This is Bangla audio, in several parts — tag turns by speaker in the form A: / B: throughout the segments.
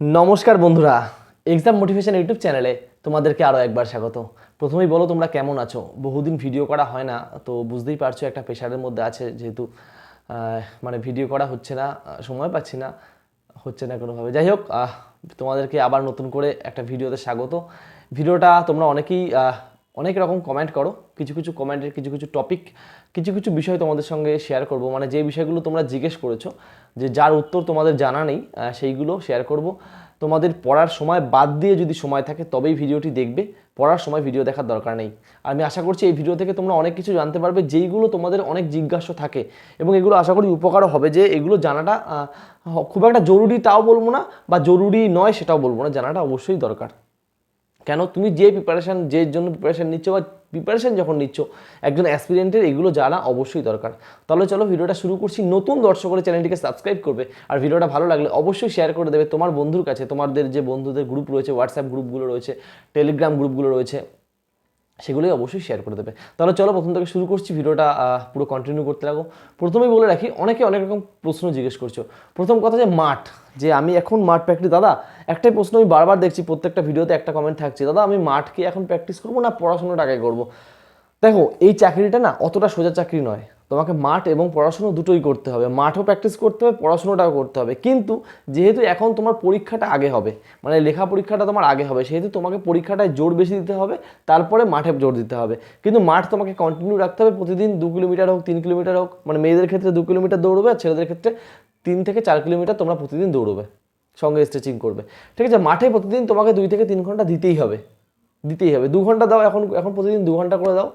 A: নমস্কার বন্ধুরা এক্সাম মোটিভেশন ইউটিউব চ্যানেলে তোমাদেরকে আরও একবার স্বাগত। প্রথমেই বলো তোমরা কেমন আছো? বহুদিন ভিডিও করা হয় না, তো বুঝতেই পারছ একটা প্রেশারের মধ্যে আছে যেহেতু মানে ভিডিও করা হচ্ছে না সময় পাচ্ছি না, হচ্ছে না কোনোভাবে। যাই হোক তোমাদেরকে আবার নতুন করে একটা ভিডিওতে স্বাগত। ভিডিওটা তোমরা অনেকেই অনেক রকম কমেন্ট করো, কিছু কিছু কমেন্টের কিছু কিছু টপিক কিছু কিছু বিষয় তোমাদের সঙ্গে শেয়ার করব। মানে যে বিষয়গুলো তোমরা জিজ্ঞেস করেছ, যে যার উত্তর তোমাদের জানা নেই সেইগুলো শেয়ার করব। তোমাদের পড়ার সময় বাদ দিয়ে যদি সময় থাকে, তবেই ভিডিওটি দেখবে। পড়ার সময় ভিডিও দেখার দরকার নেই। আমি আশা করছি এই ভিডিও থেকে তোমরা অনেক কিছু জানতে পারবে, যেইগুলো তোমাদের অনেক জিজ্ঞাসা থাকে। এবং এগুলো আশা করি উপকারও হবে যে এগুলো জানাটা খুব একটা জরুরি তাও বলব না, বা জরুরি নয় সেটাও বলব না, জানাটা অবশ্যই দরকার। কেন তুমি যে প্রিপারেশান যে জন্য প্রিপারেশান নিচ্ছ বা প্রিপারেশান যখন নিচ্ছ, একজন অ্যাসপিরেন্টের এগুলো জানা অবশ্যই দরকার। তাহলে চলো ভিডিওটা শুরু করছি। নতুন দর্শকের চ্যানেলটিকে সাবস্ক্রাইব করবে। আর ভিডিওটা ভালো লাগলে অবশ্যই শেয়ার করে দেবে তোমার বন্ধুর কাছে। তোমাদের যে বন্ধুদের গ্রুপ রয়েছে হোয়াটসঅ্যাপ গ্রুপগুলো রয়েছে টেলিগ্রাম গ্রুপগুলো রয়েছে। সেগুলোই অবশ্যই শেয়ার করে দেবে। তাহলে চলো প্রথম থেকে শুরু করছি, ভিডিওটা পুরো কন্টিনিউ করতে লাগো। প্রথমেই বলে রাখি, অনেকে অনেক রকম প্রশ্ন জিজ্ঞেস করছ। প্রথম কথা যে মাঠ, যে আমি এখন মাঠ প্র্যাকটিস দাদা, একটাই প্রশ্ন আমি বারবার দেখছি, প্রত্যেকটা ভিডিওতে একটা কমেন্ট থাকছে, দাদা, আমি মাঠকে এখন প্র্যাকটিস করব না পড়াশোনাটা আগে করব? দেখো, এই চাকরিটা না অতটা সোজা চাকরি নয়। তোমাকে মাঠ এবং পড়াশুনো দুটোই করতে হবে। মাঠও প্র্যাকটিস করতে হবে, পড়াশুনোটাও করতে হবে। কিন্তু যেহেতু এখন তোমার পরীক্ষাটা আগে হবে মানে লেখা পরীক্ষাটা তোমার আগে হবে, সেহেতু তোমাকে পরীক্ষাটায় জোর বেশি দিতে হবে, তারপরে মাঠে জোর দিতে হবে। কিন্তু মাঠ তোমাকে কন্টিনিউ রাখতে হবে প্রতিদিন দু কিলোমিটার হোক, তিন কিলোমিটার হোক মানে মেয়েদের ক্ষেত্রে দু কিলোমিটার দৌড়বে আর ছেলেদের ক্ষেত্রে তিন থেকে চার কিলোমিটার তোমরা প্রতিদিন দৌড়বে, সঙ্গে স্ট্রেচিং করবে। ঠিক আছে, মাঠে প্রতিদিন তোমাকে দুই থেকে তিন ঘণ্টা দিতেই হবে দিতেই হবে। দু ঘণ্টা দাও, এখন এখন প্রতিদিন দু ঘণ্টা করে দাও।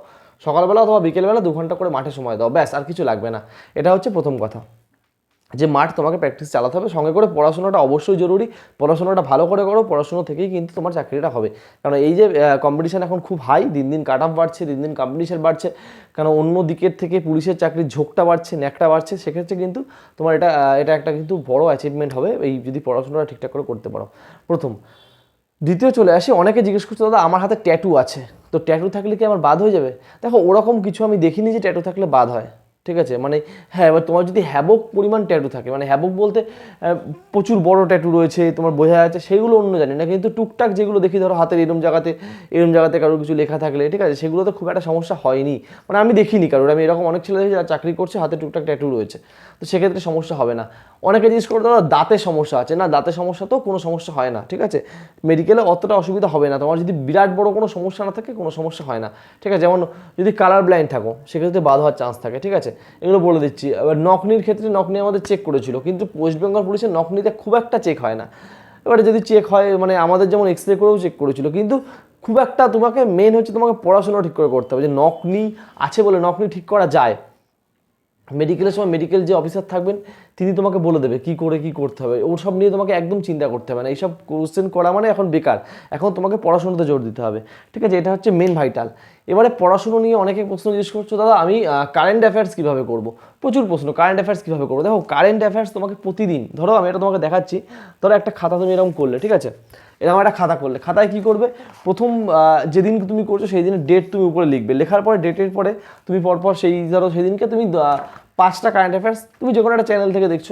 A: সকালবেলা অথবা বিকেলবেলা দু ঘণ্টা করে মাঠে সময় দাও, ব্যাস, আর কিছু লাগবে না। এটা হচ্ছে প্রথম কথা। যে মাঠ তোমাকে প্র্যাকটিস চালাতে হবে, সঙ্গে করে পড়াশোনাটা অবশ্যই জরুরি। পড়াশোনাটা ভালো করে করো, পড়াশোনা থেকেই কিন্তু তোমার চাকরিটা হবে। কারণ এই যে কম্পিটিশান এখন খুব হাই দিন দিন কাট বাড়ছে, দিন দিন কম্পিটিশান বাড়ছে। কারণ অন্য দিকের থেকে পুলিশের চাকরির ঝোঁকটা বাড়ছে, ন্যাকটা বাড়ছে, সেক্ষেত্রে কিন্তু তোমার এটা এটা একটা কিন্তু বড় অ্যাচিভমেন্ট হবে, এই যদি পড়াশোনাটা ঠিকঠাক করে করতে পারো। প্রথম দ্বিতীয় চলে আসি, অনেকে জিজ্ঞেস করছে, দাদা, আমার হাতে ট্যাটু আছে। তো ট্যাটু থাকলে কি আমার বাদ হয়ে যাবে? দেখো, ওরকম কিছু আমি দেখিনি যে ট্যাটু থাকলে বাদ হয়। ঠিক আছে? মানে হ্যাঁ এবার তোমার যদি হ্যাবক পরিমাণ ট্যাটু থাকে মানে হ্যাবক বলতে প্রচুর বড় ট্যাটু রয়েছে, তোমার বোঝা যাচ্ছে, সেগুলো অন্য জানি না, কিন্তু টুকটাক যেগুলো দেখি, ধরো হাতের এরম জায়গাতে এরম জায়গাতে কারোর কিছু লেখা থাকলে, ঠিক আছে? সেগুলোতে খুব একটা সমস্যা হয়নি। মানে আমি দেখিনি কারোর, আমি এরকম অনেক ছেলে যারা চাকরি করছে, হাতে টুকটাক ট্যাটু রয়েছে। তো সেক্ষেত্রে সমস্যা হবে না। অনেকে জিজ্ঞেস করে, ধরো দাঁতের সমস্যা আছে। না দাঁতের সমস্যা তো কোনো সমস্যা হয় না, ঠিক আছে? মেডিকেলে অতটা অসুবিধা হবে না। তোমার যদি বিরাট বড় কোনো সমস্যা না থাকে, কোনো সমস্যা হয় না, ঠিক আছে? যেমন যদি কালার ব্লাইন্ড থাকো, সেক্ষেত্রে বাদ হওয়ার চান্স থাকে, ঠিক আছে? এগুলো বলে দিচ্ছি। এবার নকনির ক্ষেত্রে নকনি আমাদের চেক করেছিল, কিন্তু ওয়েস্ট বেঙ্গল পুলিশের নকনিতে খুব একটা চেক হয় না। এবারে যদি চেক হয় মানে আমাদের যেমন এক্স রে করেও চেক করেছিল, কিন্তু খুব একটা তোমাকে মেন হচ্ছে তোমাকে পড়াশোনা ঠিক করে করতে হবে, যে নকনি আছে বলে নকনি ঠিক করা যায়। মেডিকেলের সময় মেডিকেল যে অফিসার থাকবেন, তিনি তোমাকে বলে দেবে কি করে কি করতে হবে। ওর সব নিয়ে তোমাকে একদম চিন্তা করতে হবে না। এইসব কোশ্চেন করা মানে এখন বেকার। এখন তোমাকে পড়াশোনাতে জোর দিতে হবে। ঠিক আছে? এটা হচ্ছে মেন ভাইটাল এবারে পড়াশুনো নিয়ে অনেকে প্রশ্ন জিজ্ঞেস করছ, দাদা, আমি কারেন্ট অ্যাফেয়ার্স কীভাবে করব? প্রচুর প্রশ্ন। কারেন্ট অ্যাফেয়ার্স কীভাবে করব? দেখো কারেন্ট অ্যাফেয়ার্স তোমাকে প্রতিদিন, ধরো আমি এটা তোমাকে দেখাচ্ছি। ধরো একটা খাতা তুমি এরকম করলে, ঠিক আছে? এরকম একটা খাতা করলে। খাতায় কি করবে? প্রথম যেদিন তুমি করছ সেই দিনের ডেট তুমি উপরে লিখবে। লেখার পরে ডেটের পরে তুমি পরপর সেই ধরো সেদিনকে তুমি পাঁচটা কারেন্ট অ্যাফেয়ার্স তুমি যে কোনো একটা চ্যানেল থেকে দেখছ।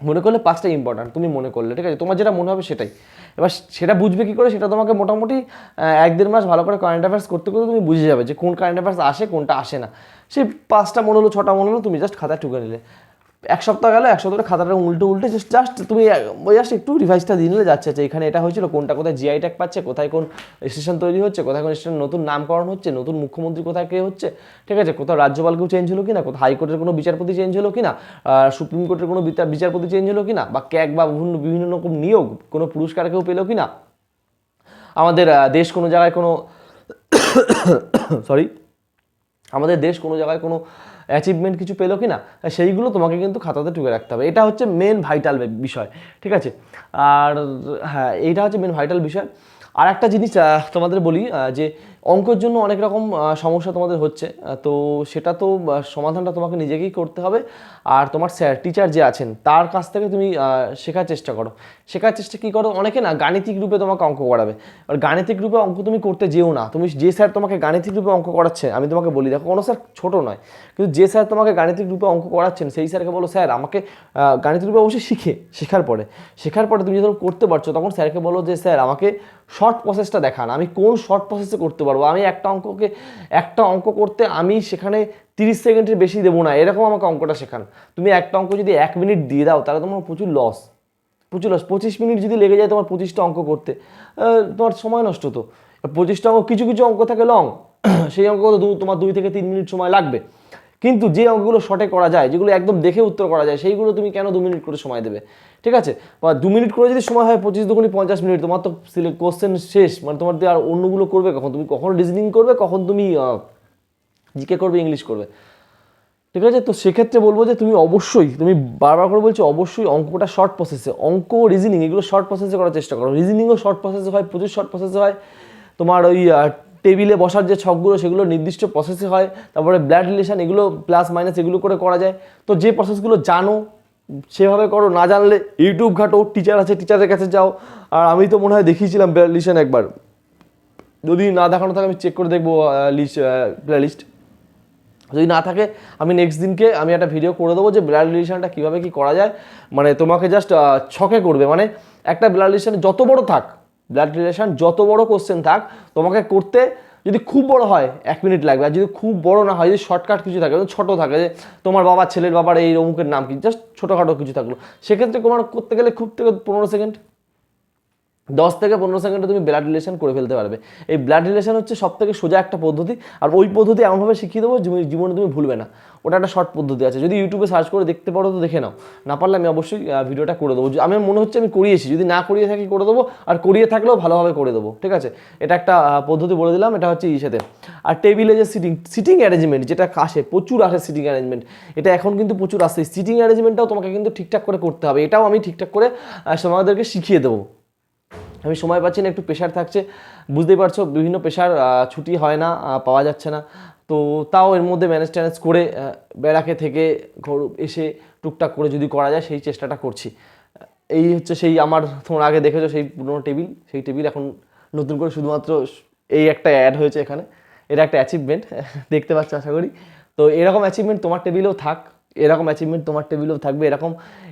A: মনে করলে পাঁচটা ইম্পর্ট্যান্ট তুমি মনে করলে, ঠিক আছে? তোমার যেটা মনে হবে সেটাই। এবার সেটা বুঝবে কি করে? সেটা তোমাকে মোটামুটি এক দেড় মাস ভালো করে কারেন্ট অ্যাফেয়ার্স করতে করতে তুমি বুঝে যাবে যে কোন কারেন্ট অ্যাফেয়ার্স আসে, কোনটা আসে না। সেই পাঁচটা মনে হলো, ছটা মনে হলো, তুমি জাস্ট খাতায় টুকে নিলে। এক সপ্তাহ গেলে, এক সপ্তাহে খাতাটা উল্টে উল্টে জাস্ট জাস্ট তুমি জাস্ট একটু রিভাইজটা দিয়ে নিলে যাচ্ছে, যে এখানে এটা হয়েছিল, কোনটা কোথায় জিআই ট্যাগ পাচ্ছে, কোথায় কোন স্টেশন তৈরি হচ্ছে, কোথায় কোন স্টেশন নতুন নামকরণ হচ্ছে, নতুন মুখ্যমন্ত্রী কোথায় কে হচ্ছে, ঠিক আছে? কোথাও রাজ্যপাল কেউ চেঞ্জ হলো কিনা, কোথাও হাইকোর্টের কোনো বিচারপতি চেঞ্জ হলো কিনা সুপ্রিম কোর্টের কোনো বিচার- বিচারপতি চেঞ্জ হলো কিনা, বা ক্যাগ বা বিভিন্ন বিভিন্ন রকম নিয়োগ, কোনো পুরস্কার কেউ পেল কিনা? আমাদের দেশ কোনো জায়গায় কোনো সরি আমাদের দেশ কোনো জায়গায় কোনো অ্যাচিভমেন্ট কিছু পেল কি না সেইগুলো তোমাকে কিন্তু খাতাতে টুকে রাখতে হবে। এটা হচ্ছে মেন ভাইটাল বিষয়, ঠিক আছে? আর হ্যাঁ এইটা হচ্ছে মেন ভাইটাল বিষয়। আর একটা জিনিস তোমাদের বলি যে অঙ্কের জন্য অনেক রকম সমস্যা তোমাদের হচ্ছে। তো সেটা তো সমাধানটা তোমাকে নিজেকেই করতে হবে। আর তোমার স্যার টিচার যে আছেন, তার কাছ থেকে তুমি শেখার চেষ্টা করো। শেখার চেষ্টা কী করো? অনেকে না গাণিতিক রূপে তোমাকে অঙ্ক করাবে। আর গাণিতিক রূপে অঙ্ক তুমি করতে যেও না। তুমি যে স্যার তোমাকে গাণিতিক রূপে অঙ্ক করাচ্ছে, আমি তোমাকে বলি, দেখো কোনো স্যার ছোটো নয়, কিন্তু যে স্যার তোমাকে গাণিতিক রূপে অঙ্ক করাচ্ছেন, সেই স্যারকে বলো, স্যার, আমাকে গাণিতিক রূপে অবশ্যই শিখে, শেখার পরে। শেখার পরে তুমি যখন করতে পারছ, তখন স্যারকে বলো যে, স্যার, আমাকে শর্ট প্রসেসটা দেখান। আমি কোন শর্ট প্রসেসে করতে পারব? আমি একটা অঙ্ককে, একটা অঙ্ক করতে আমি সেখানে তিরিশ সেকেন্ডের বেশি দেবো না। এরকম আমাকে অঙ্কটা শেখান। তুমি একটা অঙ্ক যদি এক মিনিট দিয়ে দাও, তাহলে তোমার প্রচুর লস প্রচুর লস পঁচিশ মিনিট যদি লেগে যায় তোমার পঁচিশটা অঙ্ক করতে তোমার সময় নষ্ট তো। পঁচিশটা অঙ্ক, কিছু কিছু অঙ্ক থাকে লং সেই অঙ্ক তোমার দুই থেকে তিন মিনিট সময় লাগবে। কিন্তু যে অঙ্কগুলো শর্টে করা যায়, যেগুলো একদম দেখে উত্তর করা যায়, সেইগুলো তুমি কেন দু মিনিট করে সময় দেবে? ঠিক আছে? বা দু মিনিট করে যদি সময় হয়, পঁচিশ দুগুনি পঞ্চাশ মিনিট তোমার তো কোশ্চেন শেষ মানে তোমার আর অন্যগুলো করবে কখন? তুমি কখন রিজনিং করবে, কখন তুমি জিকে করবে ইংলিশ করবে? ঠিক আছে? তো সেক্ষেত্রে বলব যে তুমি অবশ্যই, তুমি বারবার করে বলছো, অবশ্যই অঙ্কটা শর্ট প্রসেসে অঙ্ক রিজনিং এগুলো শর্ট প্রসেসে করার চেষ্টা করো। রিজনিংও শর্ট প্রসেসে হয়, প্রচুর শর্ট প্রসেসে হয়। তোমার ওই টেবিলে বসার যে ছকগুলো, সেগুলো নির্দিষ্ট প্রসেসে হয়। তারপরে ব্লাড রিলেশন এগুলো প্লাস মাইনাস এগুলো করে করা যায়। তো যে প্রসেসগুলো জানো, সেভাবে করো। না জানলে ইউটিউব ঘাটো টিচার আছে টিচারের কাছে যাও। আর আমি তো মনে হয় দেখিয়েছিলাম ব্লাড রিলেশন একবার। যদি না দেখানো থাকে, আমি চেক করে দেখব লিস্ট প্লেলিস্ট যদি না থাকে, আমি নেক্সট দিনকে আমি একটা ভিডিও করে দেবো যে ব্লাড রিলেশনটা কীভাবে কী করা যায়। মানে তোমাকে জাস্ট ছকে করবে। মানে একটা ব্লাড রিলেশন যত বড় থাক ব্লাড রিলেশন যত বড় কোশ্চেন থাক, তোমাকে করতে যদি খুব বড় হয়, এক মিনিট লাগবে। আর যদি খুব বড় না হয়, যদি শর্টকাট কিছু থাকে ছোট থাকে, যে তোমার বাবা ছেলের বাবার এই অমুকের নাম কি জাস্ট ছোটোখাটো কিছু থাকল। সেক্ষেত্রে তোমার করতে গেলে খুব থেকে পনেরো সেকেন্ড দশ থেকে পনেরো সেকেন্ডে তুমি ব্লাড রিলেশন করে ফেলতে পারবে। এই ব্লাড রিলেশন হচ্ছে সব থেকে সোজা একটা পদ্ধতি, আর ওই পদ্ধতি এমনভাবে শিখিয়ে দেবো জীবনে- তুমি ভুলবে না। ওটা একটা শর্ট পদ্ধতি আছে। যদি ইউটিউবে সার্চ করে দেখতে পারো তো দেখে নাও। না পারলে আমি অবশ্যই ভিডিওটা করে দেবো। আমি মনে হচ্ছে আমি করিয়েছি। যদি না করিয়ে থাকি করে দেবো, আর করিয়ে থাকলেও ভালোভাবে করে দেবো। ঠিক আছে? এটা একটা পদ্ধতি বলে দিলাম। এটা হচ্ছে ইসেতে। আর টেবিলে যে সিটিং সিটিং অ্যারেঞ্জমেন্ট যেটা আসে, প্রচুর আসে সিটিং অ্যারেঞ্জমেন্ট এটা এখন কিন্তু প্রচুর আসে। সিটিং অ্যারেঞ্জমেন্টটাও তোমাকে কিন্তু ঠিকঠাক করে করতে হবে। এটাও আমি ঠিকঠাক করে তোমাদেরকে শিখিয়ে দেবো। আমি সময় পাচ্ছি না, একটু প্রেশার থাকছে। বুঝতেই পারছ, বিভিন্ন প্রেশার ছুটি হয় না পাওয়া যাচ্ছে না। তো তাও এর মধ্যে ম্যানেজ ট্যানেজ করে ব্যারাকে থেকে এসে টুকটাক করে যদি করা যায়, সেই চেষ্টাটা করছি। এই হচ্ছে সেই আমার, তোমার আগে দেখেছ সেই পুরোনো টেবিল। সেই টেবিল এখন নতুন করে শুধুমাত্র এই একটা অ্যাড হয়েছে এখানে। এটা একটা অ্যাচিভমেন্ট দেখতে পাচ্ছ, আশা করি। তো এরকম অ্যাচিভমেন্ট তোমার টেবিলেও থাক, এরকম অ্যাচিভমেন্ট তোমার টেবিলেও থাকবে, এরকম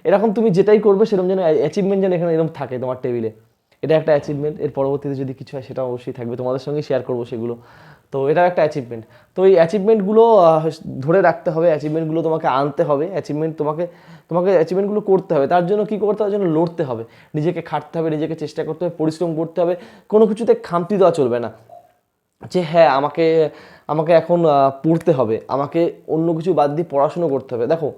A: এরকম তুমি যেটাই করবে, সেরকম যেন অ্যাচিভমেন্ট যেন এখানে এরকম থাকে তোমার টেবিলে। এটা একটা অ্যাচিভমেন্ট এর পরবর্তীতে যদি কিছু হয় সেটা অবশ্যই থাকবে। তোমাদের সঙ্গে শেয়ার করব সেগুলো। তো এটাও একটা অ্যাচিভমেন্ট তো এই অ্যাচিভমেন্টগুলো ধরে রাখতে হবে অ্যাচিভমেন্টগুলো তোমাকে আনতে হবে। অ্যাচিভমেন্ট তোমাকে তোমাকে অ্যাচিভমেন্টগুলো করতে হবে। তার জন্য কী করতে হবে? যেন লড়তে হবে। নিজেকে খাটতে হবে, নিজেকে চেষ্টা করতে হবে, পরিশ্রম করতে হবে। কোনো কিছুতে খামতি দেওয়া চলবে না। যে হ্যাঁ আমাকে আমাকে এখন পড়তে হবে। আমাকে অন্য কিছু বাদ দিয়ে পড়াশুনো করতে হবে। দেখো,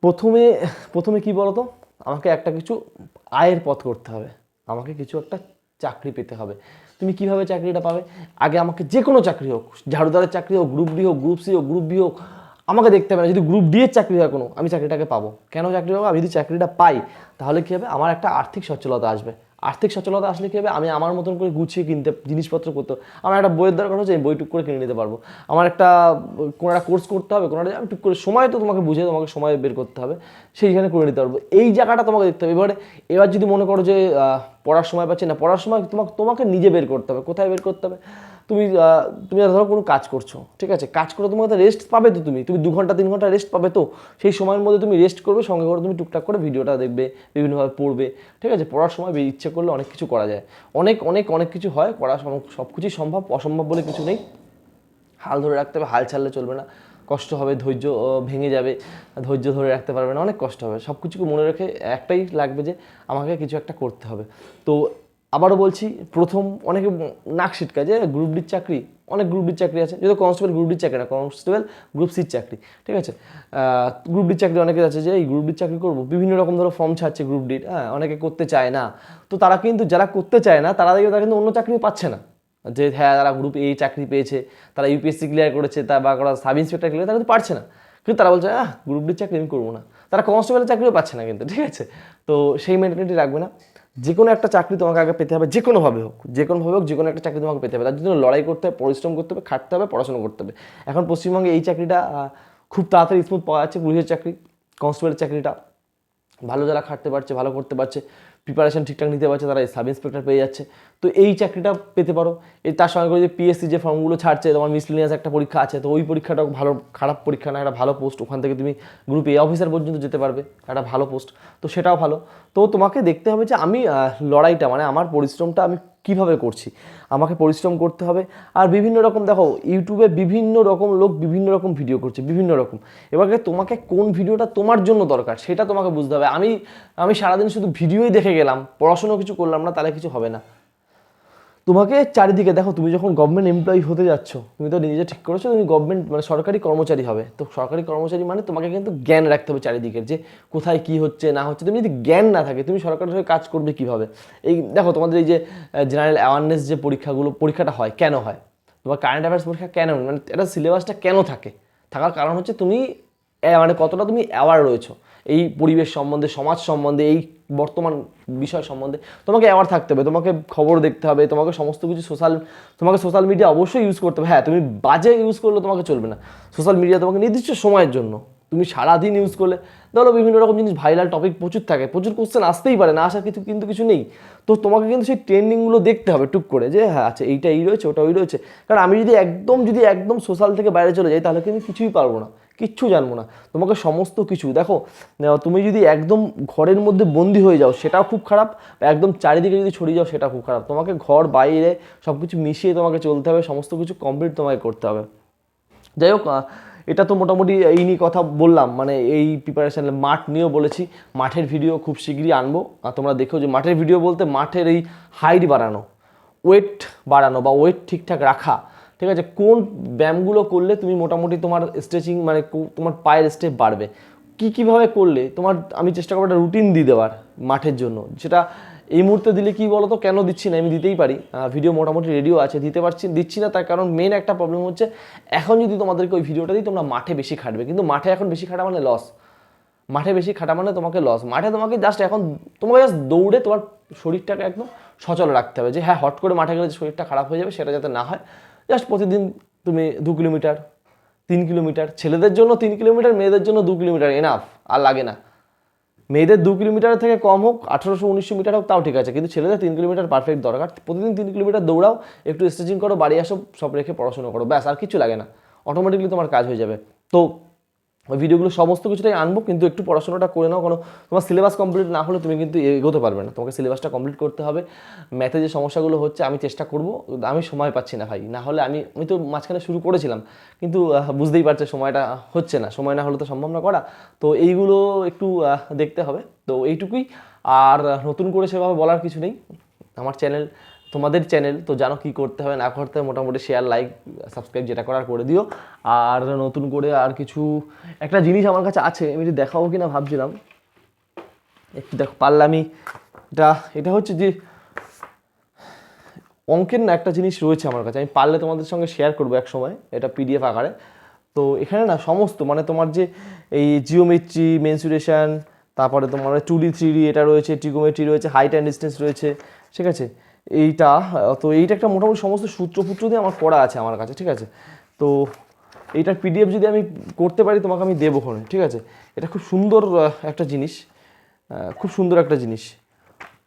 A: প্রথমে প্রথমে কি বলতো? আমাকে একটা কিছু আয়ের পথ করতে হবে। আমাকে কিছু একটা চাকরি পেতে হবে। তুমি কীভাবে চাকরিটা পাবে? আগে আমাকে যে কোনো চাকরি হোক, ঝাড়ুদারের চাকরি হোক গ্রুপ ডি হোক গ্রুপ সি হোক গ্রুপ বি হোক, আমাকে দেখতে হবে না। যদি গ্রুপ ডি এর চাকরি হয় কোনো, আমি চাকরিটাকে পাবো। কেন চাকরি পাবো? আমি যদি চাকরিটা পাই, তাহলে কী হবে? আমার একটা আর্থিক সচ্ছলতা আসবে। আর্থিক সচলতা আসলে কী হবে? আমি আমার মতন করে গুছিয়ে কিনতে, জিনিসপত্র করতে আমার একটা বইয়ের দরকার হচ্ছে, আমি বই টুক করে কিনে নিতে পারব। আমার একটা, কোনো একটা কোর্স করতে হবে, কোনো আমি টুক করে সময় তো তোমাকে বুঝে তোমাকে সময় বের করতে হবে। সেইখানে করে নিতে পারব। এই জায়গাটা তোমাকে দেখতে হবে। এবারে, এবার যদি মনে করো যে পড়ার সময় পাচ্ছি না, পড়ার সময় তোমাকে তোমাকে নিজে বের করতে হবে। কোথায় বের করতে হবে? তুমি তুমি ধরো কোনো কাজ করছ, ঠিক আছে? কাজ করে তোমাকে রেস্ট পাবে তো তুমি। তুমি দু ঘণ্টা, তিন ঘণ্টা রেস্ট পাবে তো। সেই সময়ের মধ্যে তুমি রেস্ট করবে, সঙ্গে করে তুমি টুকটাক করে ভিডিওটা দেখবে, বিভিন্নভাবে পড়বে, ঠিক আছে? পড়ার সময় ইচ্ছে করলে অনেক কিছু করা যায়। অনেক অনেক অনেক কিছু হয়, করা সব কিছুই সম্ভব, অসম্ভব বলে কিছু নেই। হাল ধরে রাখতে হবে, হাল ছাড়লে চলবে না। কষ্ট হবে, ধৈর্য ভেঙে যাবে, ধৈর্য ধরে রাখতে পারবে না, অনেক কষ্ট হবে। সব কিছুকে মনে রেখে একটাই লাগবে যে, আমাকে কিছু একটা করতে হবে। তো আবারও বলছি, প্রথম অনেকে নাক ছিটকায় যে গ্রুপ ডির চাকরি, অনেক গ্রুপ ডির চাকরি আছে, যেহেতু কনস্টেবল গ্রুপ ডির চাকরি না কনস্টেবল গ্রুপ সির চাকরি, ঠিক আছে? গ্রুপ ডির চাকরি অনেকে আছে যে, এই গ্রুপ ডির চাকরি করব। বিভিন্ন রকম ধরো ফর্ম ছাড়ছে গ্রুপ ডির হ্যাঁ অনেকে করতে চায় না। তো তারা কিন্তু, যারা করতে চায় না, তারা দেখবে তারা কিন্তু অন্য চাকরিও পাচ্ছে না। যে হ্যাঁ তারা গ্রুপ এই চাকরি পেয়েছে, তারা ইউপিএসসি ক্লিয়ার করেছে, তা বা সাব ইন্সপেক্টর ক্লিয়ার তারা কিন্তু পারছে না। কিন্তু তারা বলছে, আহ গ্রুপ ডির চাকরি আমি করব না। তারা কনস্টেবলের চাকরিও পাচ্ছে না কিন্তু, ঠিক আছে? তো সেই মেন্টালিটি রাখবে না। যে কোনো একটা চাকরি তোমাকে আগে পেতে হবে যে কোনোভাবে হোক যে কোনোভাবে হোক যে কোনো একটা চাকরি তোমাকে পেতে হবে। তার জন্য লড়াই করতে হবে, পরিশ্রম করতে হবে, খাটতে হবে, পড়াশোনা করতে হবে। এখন পশ্চিমবঙ্গে এই চাকরিটা খুব তাড়াতাড়ি স্মুথ পাওয়া যাচ্ছে। পুলিশের চাকরি, কনস্টেবলের চাকরিটা ভালো যারা খাটতে পারছে, ভালো করতে পারছে। প্রিপারেশন ঠিকঠাক নিতে পারছে, তারা সাব ইন্সপেক্টর পেয়ে যাচ্ছে। তো এই চাকরিটা পেতে পারো। এই তার সঙ্গে করে যে পিএসসি যে ফর্মগুলো ছাড়ছে, তোমার মিসলিনিয়াস একটা পরীক্ষা আছে, তো ওই পরীক্ষাটাও ভালো, খারাপ পরীক্ষা না, একটা ভালো পোস্ট ওখান থেকে তুমি গ্রুপ এ অফিসার পর্যন্ত যেতে পারবে, একটা ভালো পোস্ট তো সেটাও ভালো। তো তোমাকে দেখতে হবে যে আমি লড়াইটা মানে আমার পরিশ্রমটা আমি কীভাবে করছি? আমাকে পরিশ্রম করতে হবে। আর বিভিন্ন রকম, দেখো, ইউটিউবে বিভিন্ন রকম লোক বিভিন্ন রকম ভিডিও করছে, বিভিন্ন রকম। এবারে তোমাকে কোন ভিডিওটা তোমার জন্য দরকার, সেটা তোমাকে বুঝতে হবে। আমি আমি সারাদিন শুধু ভিডিওই দেখে গেলাম পড়াশুনো কিছু করলাম না, তাহলে কিছু হবে না। তোমাকে চারিদিকে, দেখো তুমি যখন গভর্নমেন্ট এমপ্লয়ি হতে যাচ্ছ, তুমি তো নিজে ঠিক করেছ, তুমি গভর্নমেন্ট মানে সরকারি কর্মচারী হবে। তো সরকারি কর্মচারী মানে তোমাকে কিন্তু জ্ঞান রাখতে হবে চারিদিকের যে কোথায় কি হচ্ছে, না হচ্ছে। তুমি যদি জ্ঞান না থাকে, তুমি সরকারের হয়ে কাজ করবে কীভাবে? এই দেখো তোমাদের এই যে জেনারেল অ্যাওয়ারনেস যে পরীক্ষাগুলো, পরীক্ষাটা হয়, কেন হয়? তোমার কারেন্ট অ্যাফেয়ার্স পরীক্ষা কেন? মানে এটা সিলেবাসটা কেন থাকে? থাকার কারণ হচ্ছে তুমি মানে কতটা তুমি অ্যাওয়ার রয়েছো। এই পরিবেশ সম্বন্ধে, সমাজ সম্বন্ধে, এই বর্তমান বিষয় সম্বন্ধে তোমাকে অ্যাওয়ার থাকতে হবে, তোমাকে খবর দেখতে হবে, তোমাকে সমস্ত কিছু সোশ্যাল তোমাকে সোশ্যাল মিডিয়া অবশ্যই ইউজ করতে হবে। হ্যাঁ তুমি বাজে ইউজ করলে তোমাকে চলবে না। সোশ্যাল মিডিয়া তোমাকে নির্দিষ্ট সময়ের জন্য, তুমি সারাদিন ইউজ করলে, ধরো বিভিন্ন রকম জিনিস ভাইরাল টপিক প্রচুর থাকে, প্রচুর কোশ্চেন আসতেই পারে, না আসার কিছু, কিন্তু কিছু নেই। তো তোমাকে কিন্তু সেই ট্রেন্ডিংগুলো দেখতে হবে টুক করে, যে হ্যাঁ আচ্ছা এইটা এই রয়েছে ওটা ওই রয়েছে। কারণ আমি যদি একদম যদি একদম সোশ্যাল থেকে বাইরে চলে যাই, তাহলে কিন্তু কিছুই পারব না। কিচ্ছু জানব না। তোমাকে সমস্ত কিছু, দেখো তুমি যদি একদম ঘরের মধ্যে বন্দি হয়ে যাও, সেটাও খুব খারাপ। একদম চারিদিকে যদি ছড়িয়ে যাও সেটা খুব খারাপ। তোমাকে ঘর, বাইরে সব কিছু মিশিয়ে তোমাকে চলতে হবে, সমস্ত কিছু কমপ্লিট তোমাকে করতে হবে। যাই হোক এটা তো মোটামুটি এই নিয়ে কথা বললাম মানে এই প্রিপারেশন মাঠ নিয়েও বলেছি। মাঠের ভিডিও খুব শীঘ্রই আনব। আর তোমরা দেখো যে মাঠের ভিডিও বলতে মাঠের এই হাইট বাড়ানো ওয়েট বাড়ানো বা ওয়েট ঠিকঠাক রাখা ঠিক আছে? কোন ব্যায়ামগুলো করলে তুমি মোটামুটি তোমার স্ট্রেচিং মানে তোমার পায়ের স্টেপ বাড়বে? কী কীভাবে করলে তোমার, আমি চেষ্টা করব একটা রুটিন দিয়ে দেওয়ার মাঠের জন্য। যেটা এই মুহূর্তে দিলে কি বলো তো কেন দিচ্ছি না? আমি দিতেই পারি। ভিডিও মোটামুটি রেডিও আছে। দিতে পারছি, দিচ্ছি না, তার কারণ মেন একটা প্রবলেম হচ্ছে, এখন যদি তোমাদেরকে ওই ভিডিওটা দিই, তোমরা মাঠে বেশি খাটবে। কিন্তু মাঠে এখন বেশি খাটা মানে লস মাঠে বেশি খাটা মানে তোমাকে লস মাঠে তোমাকে জাস্ট এখন, তোমাকে জাস্ট দৌড়ে তোমার শরীরটাকে একদম সচল রাখতে হবে যে হ্যাঁ হট করে মাঠে গেলে শরীরটা খারাপ হয়ে যাবে, সেটা যাতে না হয়। জাস্ট প্রতিদিন তুমি দু কিলোমিটার, তিন কিলোমিটার, ছেলেদের জন্য তিন কিলোমিটার, মেয়েদের জন্য দু কিলোমিটার এনাফ আর লাগে না। মেয়েদের দু কিলোমিটার থেকে কম হোক, আঠারোশো, উনিশশো মিটার হোক, তাও ঠিক আছে, কিন্তু ছেলেদের তিন কিলোমিটার পারফেক্ট দরকার। প্রতিদিন তিন কিলোমিটার দৌড়াও, একটু স্ট্রেচিং করো, বাড়ি আসো, সব রেখে পড়াশোনা করো, ব্যাস, আর কিছু লাগে না। অটোমেটিকলি তোমার কাজ হয়ে যাবে। তো ভিডিওগুলো সমস্ত কিছুটাই আনব, কিন্তু একটু পড়াশোনাটা করে নাও, কোনো তোমার সিলেবাস কমপ্লিট না হলে তুমি কিন্তু এগোতে পারবে না। তোমাকে সিলেবাসটা কমপ্লিট করতে হবে। ম্যাথে যে সমস্যাগুলো হচ্ছে, আমি চেষ্টা করব, আমি সময় পাচ্ছি না ভাই। না হলে আমি আমি তো মাঝখানে শুরু করেছিলাম, কিন্তু বুঝতেই পারছে সময়টা হচ্ছে না। সময় না হলে তো সম্ভব না করা। তো এইগুলো একটু দেখতে হবে। তো এইটুকুই। আর নতুন করে সেভাবে বলার কিছু নেই। আমার চ্যানেল তোমাদের চ্যানেল তো জানো কি করতে হবে না করতে মোটামুটি শেয়ার লাইক সাবস্ক্রাইব যেটা করার করে দিও। আর নতুন করে আর কিছু, একটা জিনিস আমার কাছে আছে, আমি যদি দেখাবো কিনা ভাবছিলাম। একটু দেখো, পারলে আমি এটা এটা হচ্ছে যে অঙ্কের না একটা জিনিস রয়েছে আমার কাছে, আমি পারলে তোমাদের সঙ্গে শেয়ার করব এক সময়, এটা পিডিএফ আকারে। তো এখানে না সমস্ত মানে তোমার যে এই জিওমেট্রি মেনসুরেশন তারপরে তোমার টু ডি থ্রি ডি এটা রয়েছে টিগোমেট্রি রয়েছে হাইট অ্যান্ড ডিস্টেন্স রয়েছে, ঠিক আছে? এইটা তো এইটা একটা মোটামুটি সমস্ত সূত্রপুত্র দিয়ে আমার করা আছে আমার কাছে, ঠিক আছে? তো এইটার পিডিএফ যদি আমি করতে পারি, তোমাকে আমি দেবো ওখানে ঠিক আছে? এটা খুব সুন্দর একটা জিনিস খুব সুন্দর একটা জিনিস।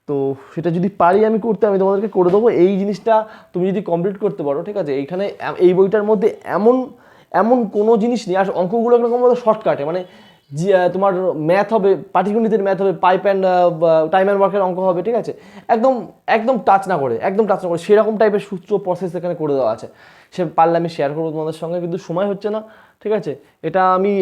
A: তো সেটা যদি পারি আমি করতে, আমি তোমাদেরকে করে দেবো। এই জিনিসটা তুমি যদি কমপ্লিট করতে পারো, ঠিক আছে? এইখানে এই বইটার মধ্যে এমন এমন কোনো জিনিস নেই। আর অঙ্কগুলো একরকম শর্টকাটে মানে তোমার ম্যাথ হবে, পাটিগণিতের ম্যাথ হবে পাইপ অ্যান্ড টাইম অ্যান্ড ওয়ার্কের অঙ্ক হবে, ঠিক আছে? একদম একদম টাচ না করে, একদম টাচ না করে, সেরকম টাইপের সূত্র প্রসেস এখানে করে দেওয়া আছে। সে পারলে আমি শেয়ার করব তোমাদের সঙ্গে, কিন্তু সময় হচ্ছে না, ঠিক আছে? এটা আমি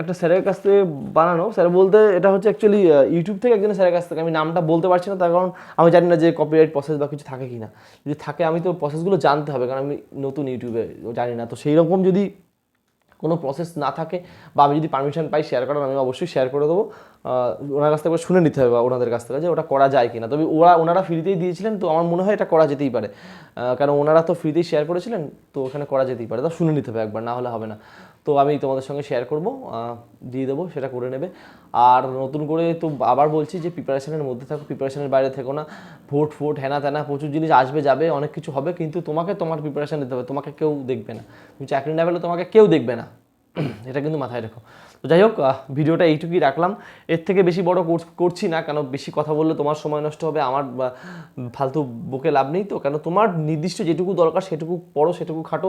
A: একটা স্যারের কাছ থেকে বানানো। স্যার বলতে, এটা হচ্ছে অ্যাকচুয়ালি ইউটিউব থেকে একজন স্যারের কাছ থেকে। আমি নামটা বলতে পারছি না, তার কারণ আমি জানি না যে কপিরাইট প্রসেস বা কিছু থাকে কি না যদি থাকে, আমি তো প্রসেসগুলো জানতে হবে, কারণ আমি নতুন ইউটিউবে জানি না। তো সেই রকম যদি কোনো প্রসেস না থাকে বা আমি যদি পারমিশন পাই শেয়ার করার, আমি অবশ্যই শেয়ার করে দেবো। ওনার কাছ থেকে শুনে নিতে হবে বা ওনাদের কাছ থেকে যে ওটা করা যায় কি না তবে ওরা, ওনারা ফ্রিতেই দিয়েছিলেন, তো আমার মনে হয় এটা করা যেতেই পারে। কারণ ওনারা তো ফ্রিতেই শেয়ার করেছিলেন, তো ওখানে করা যেতেই পারে। তা শুনে নিতে হবে একবার, না হলে হবে না। তো আমি তোমাদের সঙ্গে শেয়ার করব দিয়ে দেবো, সেটা করে নেবে। আর নতুন করে তো আবার বলছি যে প্রিপারেশনের মধ্যে থাকো প্রিপারেশনের বাইরে থেকো না। ভোট ফোট হ্যানা ত্যানা প্রচুর জিনিস আসবে, যাবে, অনেক কিছু হবে, কিন্তু তোমাকে তোমার প্রিপারেশান নিতে হবে, তোমাকে কেউ দেখবে না। তুমি চাকরি না পেলে তোমাকে কেউ দেখবে না। এটা কিন্তু মাথায় রেখো। তো যাই হোক ভিডিওটা এইটুকুই রাখলাম। এর থেকে বেশি বড় কোর্স করছি না, কেন বেশি কথা বললে তোমার সময় নষ্ট হবে, আমার ফালতু বুকে লাভ নেই তো। কেন তোমার নির্দিষ্ট যেটুকু দরকার, সেটুকু পড়ো, সেটুকু খাটো,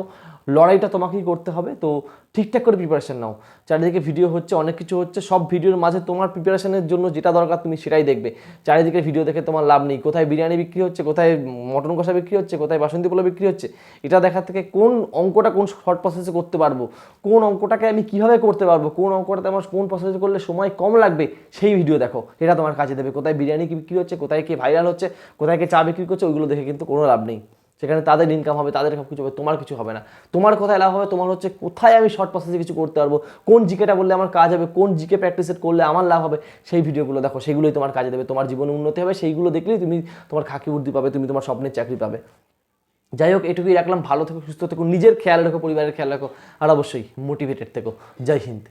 A: লড়াইটা তোমাকেই করতে হবে। তো ঠিকঠাক করে প্রিপারেশান নাও। চারিদিকে ভিডিও হচ্ছে, অনেক কিছু হচ্ছে, সব ভিডিওর মাঝে তোমার প্রিপারেশানের জন্য যেটা দরকার তুমি সেটাই দেখবে। চারিদিকে ভিডিও দেখে তোমার লাভ নেই। কোথায় বিরিয়ানি বিক্রি হচ্ছে, কোথায় মটন কষা বিক্রি হচ্ছে, কোথায় বাসন্তী পোলা বিক্রি হচ্ছে, এটা দেখার থেকে কোন অঙ্কটা কোন শর্ট প্রসেসে করতে পারব, কোন অঙ্কটাকে আমি কীভাবে করতে পারব, কোন অঙ্কটাতে আমার কোন প্রসেসে করলে সময় কম লাগবে, সেই ভিডিও দেখো। এটা তোমার কাজে দেবে। কোথায় বিরিয়ানি বিক্রি হচ্ছে, কোথায় কি ভাইরাল হচ্ছে, কোথায় কি চা বিক্রি করছে, ওইগুলো দেখে কিন্তু কোনো লাভ নেই। সেখানে তাদের ইনকাম হবে, তাদের কিছু হবে, তোমার কিছু হবে না। তোমার কোথায় লাভ হবে, তোমার হচ্ছে কোথায় আমি শর্ট প্রসেসে কিছু করতে পারব, কোন জিকেটা বললে আমার কাজ হবে, কোন জিকে প্র্যাকটিস করলে আমার লাভ হবে, সেই ভিডিওগুলো দেখো, সেগুলোই তোমার কাজে দেবে। তোমার জীবনে উন্নতি হবে, সেইগুলো দেখলেই তুমি তোমার খাকি বুদ্ধি পাবে, তুমি তোমার স্বপ্নের চাকরি পাবে। যাই হোক, এটুকুই রাখলাম, ভালো থেকো, সুস্থ থেকো, নিজের খেয়াল রাখো, পরিবারের খেয়াল রাখো, আর অবশ্যই মোটিভেটেড থেকো। জয় হিন্দ।